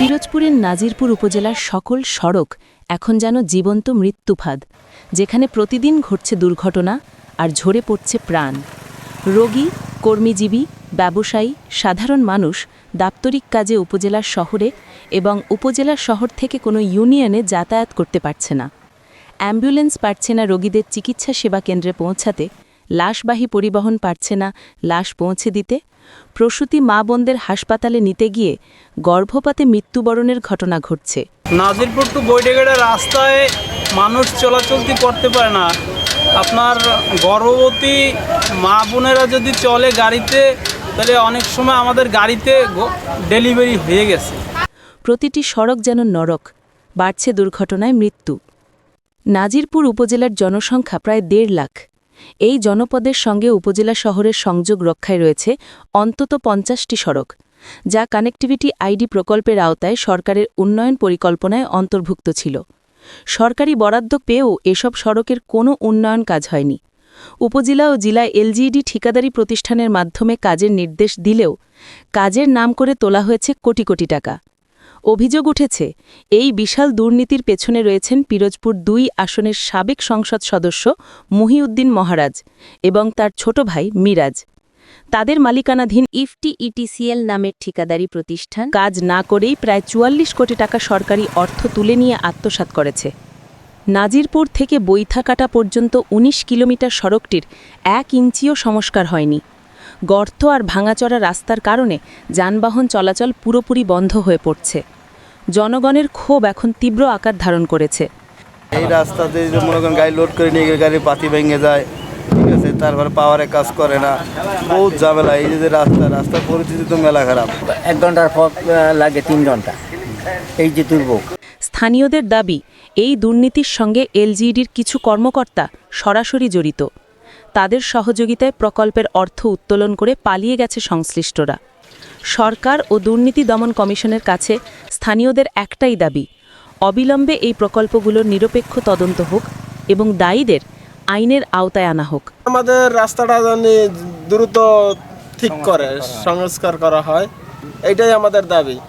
পিরোজপুরের নাজিরপুর উপজেলার সকল সড়ক এখন যেন জীবন্ত মৃত্যুফাদ, যেখানে প্রতিদিন ঘটছে দুর্ঘটনা আর ঝরে পড়ছে প্রাণ। রোগী, কর্মীজীবী, ব্যবসায়ী, সাধারণ মানুষ দাপ্তরিক কাজে উপজেলার শহরে এবং উপজেলার শহর থেকে কোনো ইউনিয়নে যাতায়াত করতে পারছে না। অ্যাম্বুলেন্স পারছে না রোগীদের চিকিৎসা সেবা কেন্দ্রে পৌঁছাতে লাশবাহী পরিবহন পারছে না লাশ পৌঁছে দিতে। প্রসূতি মা বোনদের হাসপাতালে নিতে গিয়ে গর্ভপাতে মৃত্যুবরণের ঘটনা ঘটছে। নাজিরপুর টু বৈডেগেড়া রাস্তায় মানুষ চলাচলতি করতে পারে না। আপনার গর্ভবতী মা বোনেরা যদি চলে গাড়িতে তাহলে অনেক সময় আমাদের গাড়িতে ডেলিভারি হয়ে গেছে। প্রতিটি সড়ক যেন নরক বাড়ছে দুর্ঘটনায় মৃত্যু। নাজিরপুর উপজেলার জনসংখ্যা প্রায় দেড় লাখ। এই জনপদের সঙ্গে উপজেলা শহরের সংযোগ রক্ষায় রয়েছে অন্তত পঞ্চাশটি সড়ক, যা কানেক্টিভিটি আইডি প্রকল্পের আওতায় সরকারের উন্নয়ন পরিকল্পনায় অন্তর্ভুক্ত ছিল। সরকারি বরাদ্দ পেয়েও এসব সড়কের কোনো উন্নয়ন কাজ হয়নি। উপজেলা ও জেলায় এলজিইডি ঠিকাদারি প্রতিষ্ঠানের মাধ্যমে কাজের নির্দেশ দিলেও কাজের নাম করে তোলা হয়েছে কোটি কোটি টাকা। অভিযোগ উঠেছে এই বিশাল দুর্নীতির পেছনে রয়েছেন পিরোজপুর দুই আসনের সাবেক সংসদ সদস্য মহিউদ্দিন মহারাজ এবং তার ছোট ভাই মিরাজ। তাদের মালিকানাধীন ইফটি ইটিসিএল নামের ঠিকাদারি প্রতিষ্ঠান কাজ না করেই প্রায় চুয়াল্লিশ কোটি টাকা সরকারি অর্থ তুলে নিয়ে আত্মসাৎ করেছে। নাজিরপুর থেকে বৈথাকাটা পর্যন্ত ১৯ কিলোমিটার সড়কটির এক ইঞ্চিও সংস্কার হয়নি। গর্ত আর ভাঙাচড়া রাস্তার কারণে যানবাহন চলাচল পুরোপুরি বন্ধ হয়ে পড়ছে। জনগণের ক্ষোভ এখন তীব্র আকার ধারণ করেছে। এই রাস্তাতে মনে করেন গাড়ি লোড করে নিয়ে গাড়ির পাতি ভেঙে যায় ঠিক আছে তারপরে পাওয়ারে কাজ করে না বহুত ঝামেলা এই যে রাস্তা রাস্তার পরিস্থিতি তো মেলা খারাপ। এক ঘণ্টার পথ লাগে তিন ঘণ্টা এই যে দুর্ভোগ। স্থানীয়দের দাবি এই দুর্নীতির সঙ্গে এলজিইডির কিছু কর্মকর্তা সরাসরি জড়িত। তাদের সহযোগিতায় প্রকল্পের অর্থ উত্তোলন করে পালিয়ে গেছে সংশ্লিষ্টরা। সরকার ও দুর্নীতি দমন কমিশনের কাছে স্থানীয়দের একটাই দাবি, অবিলম্বে এই প্রকল্পগুলোর নিরপেক্ষ তদন্ত হোক এবং দায়ীদের আইনের আওতায় আনা হোক। আমাদের রাস্তাটা জানি দ্রুত ঠিক করে, সংস্কার করা হয়, এটাই আমাদের দাবি।